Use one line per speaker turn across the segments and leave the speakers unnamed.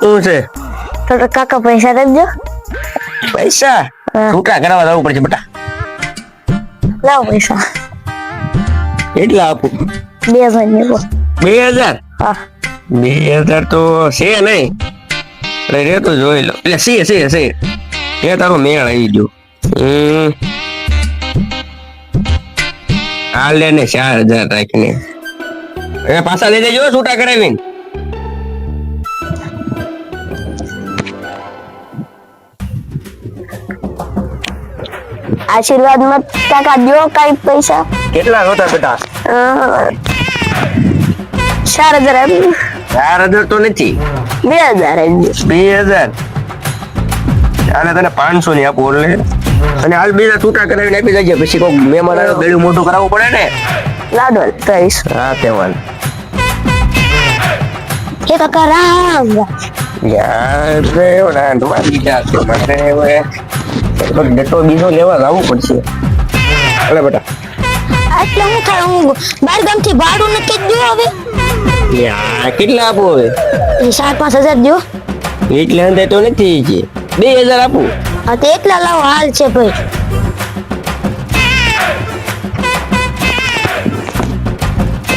શું છે?
તો તો કાકા પૈસા દેજો
પૈસા? છૂટા કરાવવા જવું પડશે બેટા.
લાવો પૈસા.
કેટલા આપું?
બે હજાર લેવો
બે હજાર?
હા.
બે હજાર તો છે નહીં. એટલે રે તો જોઈ લો. એટલે છે છે છે એ તારો મેળ આવી ગયો. હમ. લે ને ચાર હજાર રાખીને એ પાછા લઈ જજો છૂટા કરાવીને.
આશીર્વાદ મત કાકા દો કઈ પૈસા.
કેટલા નોતા બેટા?
ચાર હજાર.
ચાર હજાર તો નથી.
બે હજાર.
બે હજાર. ચાલે તને પાંચસો ની આપું એટલે અને હાલ બીજા છૂટા કરાવીને આપી દેજે. પછી કોઈક મહેમાન આવ્યો બેડું મોટું કરાવવું પડે ને.
લાડો કહીશ.
હા તેવાલ
હે કાકા રામ.
યાર રે રાંધવા દીધા છે મારે હવે. ડટો બીજો લેવા લાવવું પડશે. અલે બેટા.
આટલા હું થાય હું બાર ગામથી ભાડું નક્કી જ દો હવે.
યાર કેટલા આપો હવે?
ચાર પાંચ હજાર દો
એટલે અંતે તો નથી બે હજાર આપું.
હા તો એટલા લાવો હાલ છે ભાઈ.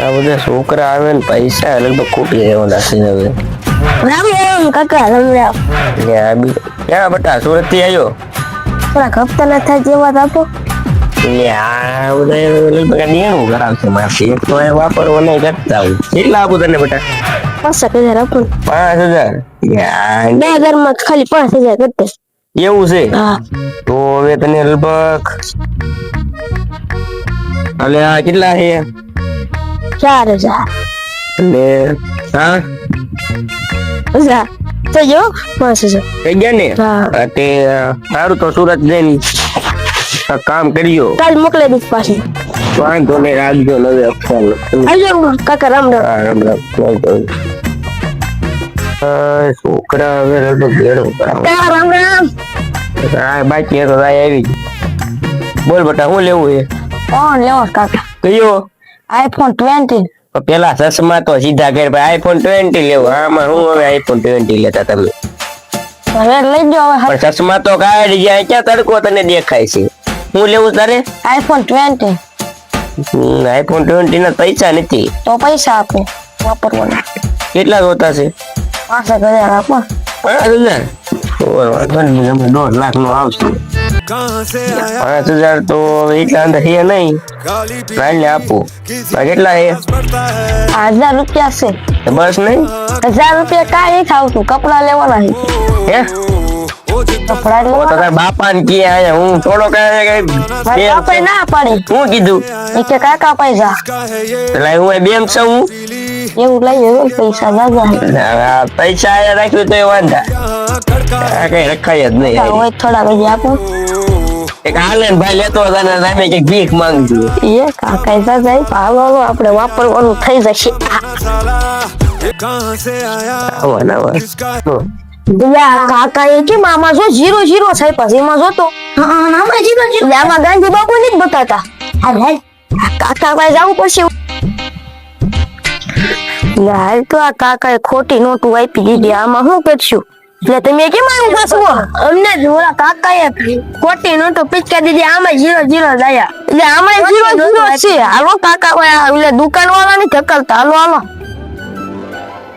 આ બધા છોકરા આવે ને પૈસા લગભગ ખૂટી જવાના છે હવે.
રામ રામ કાકા રામ રામ.
બી બેટા સુરતથી આવ્યો
થોડાક હપ્તા ના થાય જેવા તો આપો.
બધા લગભગ આ દેણું કરાવશે મારથી. એક તો એ વાપરવો નહીં કરતા હોય. કેટલા આપું તને બેટા?
પાંચ હજાર આપો.
પાંચ હજાર?
બે હજારમાં ખાલી પાંચ હજાર કરતે.
એવું છે? તો હવે તને લગભગ અલે આ કેટલા છે?
ચાર હજાર.
અને હા?
હજાર. તો જો પાંચ હજાર.
થઈ ગયા ને? તે સારું તો સુરત જઈને કામ કર્યો.
કાલ મોકલે દઈશ પાછી.
વાંધો નહીં રાખજો નવે અક્ષર
કાકા રામ રામ.
રામ રામ. છોકરા હવે લગભગ
ભેડો રામ રામ.
હા બાકી તો રાય આવી બોલ બટા શું લેવું છે
કોણ લેવો કાકા?
કયો?
આઈફોન ટ્વેન્ટી
પેલા ચશ્મા તો સીધા કર આઈફોન ટ્વેન્ટી લેવું. આમાં હું હવે આઈફોન ટ્વેન્ટી લેતા તમે
હવે લઈ જાઓ હવે.
પણ ચશ્મા તો કાઢી જાય ક્યાં તડકો તને દેખાય છે? હું લેવું તારે?
આઈફોન ટ્વેન્ટી
આઈફોન ટ્વેન્ટી ના પૈસા નથી.
તો પૈસા આપો વાપરવાના.
કેટલા જોતા છે?
પાંચ હજાર આપો.
પાંચ હજાર? દોઢ લાખ નો આવશે પાંચ હજાર તો એટલા અંદર હે નહીં.
ટ્રાયલ
ને આપો કેટલા
હે હજાર રૂપિયા છે.
બસ નહીં?
હજાર રૂપિયા કાંઈ નહીં થાવતું કપડા લેવાના
હે? હે બાપા ને કે આયા હું થોડો
ના પાડી.
હું કીધું?
કે કાકા પૈસા
એટલે હું બેંક છું.
એવું લઈ પૈસા
વાગવા પૈસા રાખ્યું તો એ વાંધા કઈ રખાય જ નહીં.
હોય થોડા પછી આપો.
એક આનંદ ભાઈ લેતો હતો અને સામે કંઈક ભીખ માંગજો
એ કાકા જા જાય. હાલો આપણે વાપરવાનું થઈ જશે. કાકા એ કે મામા જો જીરો જીરો થાય પછી? જોતો હા જીરો જીરો આમાં ગાંધી બાપુ ને જ બતાતા કાકા પાસે જવું પડશે. યાર તો આ કાકાએ ખોટી નોટું આપી દીધી આમાં શું કરશું એટલે તમે કેમ આવું ફસવો અમને જ ઓલા કાકાએ ખોટી નોટો પિચકા દીધી આમાં જીરો જીરો દયા એટલે આમાં જીરો જીરો છે હાલો કાકા એટલે દુકાન વાળા ની ધકલતા હાલો હાલો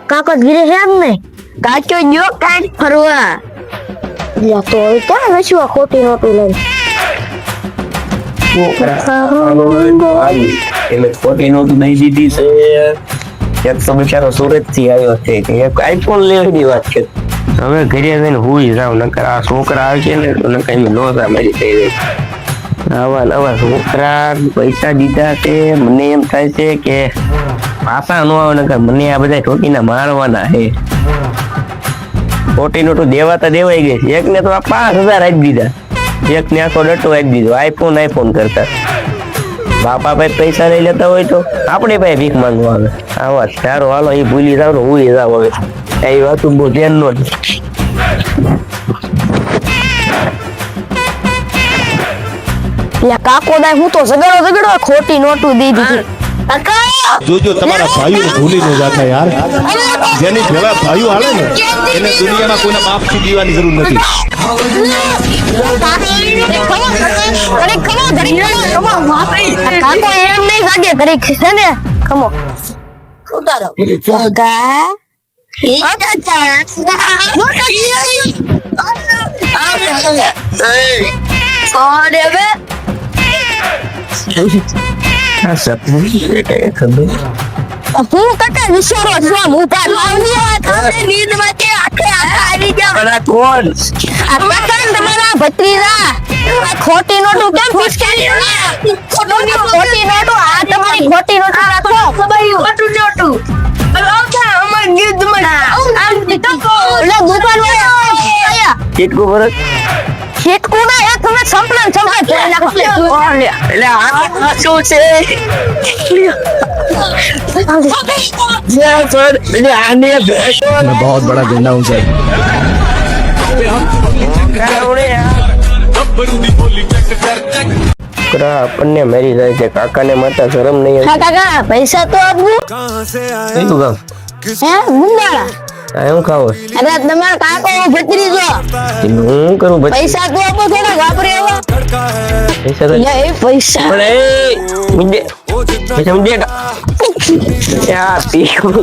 કાકો ગીરે છે એમ ને કાચો જો કાંઈ ફરવા યા તો હવે ક્યાં વેચવું આ ખોટી નોટું લઈને
એને ખોટી નોટ નહીં દીધી છે એક તો સુરતથી આવ્યો છે એક આઈફોન લેવાની વાત છે? હવે ઘરે જઈને હુઈ જાવ નકર આ છોકરા આવશે ને તો નકર એમ લોસા મારી થઈ જાય આવા નવા છોકરા પૈસા દીધા છે, મને એમ થાય છે કે પાસા નો આવે, નકર મને આ બધા ઠોકીને મારવાના છે. ખોટી નોટો દેવા તો દેવાઈ ગઈ છે. એકને તો આ પાંચ હજાર આપી દીધા. એકને આખો ડટ્ટો આપી દીધો. આઈફોન આઈફોન કરતા. બાપા ભાઈ પૈસા લઈ લેતા હોય તો આપણે પાસે ભીખ માંગવા આવે. આવા સારો હાલો એ ભૂલી જાવ ને હું જાવ હવે. એ વાતું બહુ ધ્યાન નો
કાકો દાય હું તો ઝઘડો ઝઘડો ખોટી નોટું દઈ દીધી કાકા!
જોજો તમારા ભાઈઓ ભૂલી ન જાતા યાર. જેની જેવા ભાઈઓ હાલે ને એને દુનિયામાં કોઈને માફી દેવાની જરૂર નથી.
કાકો એમ નહીં લાગે ઘડીક છે ને? ખમો ઉતારો. હું? કટા વિચારો છું ઊભા લાવની વાત આપણે નીંદમાંથી આખે
આ કોણ
આ કાકા ને તમારા ભત્રીજા આ ખોટી નોટો કેમ ફિસકારી ને ખોટી નોટો આ તમારી ખોટી નોટો રાખો ખોટું નોટું આવતા અમાર ગીધમાં આમ ટકો ઓલા દુકાન વાળા
કેટલું વર્ષ
શેટકુ ના એક તમે સંપલન સંપલન કરી નાખો ઓલે
એટલે આ શું છે જ્યાં સર એટલે આને ભેટો
मैं बहुत बड़ा गुंडा हूँ सर
છોકરા આપણને મેરી જાય છે. કાકાને માતા શરમ નહીં
હા કાકા પૈસા તો
આપજો
કયું કામ?
હે ગુંડાળા?
આ હું ખાવો?
અરે તમાર કાકો ભત્રી જો
હું કરું
પૈસા તો આપો થોડા વાપરે એવા.
પૈસા તો
એ પૈસા.
પણ એ મુજે પૈસા મુજે યાર પીકું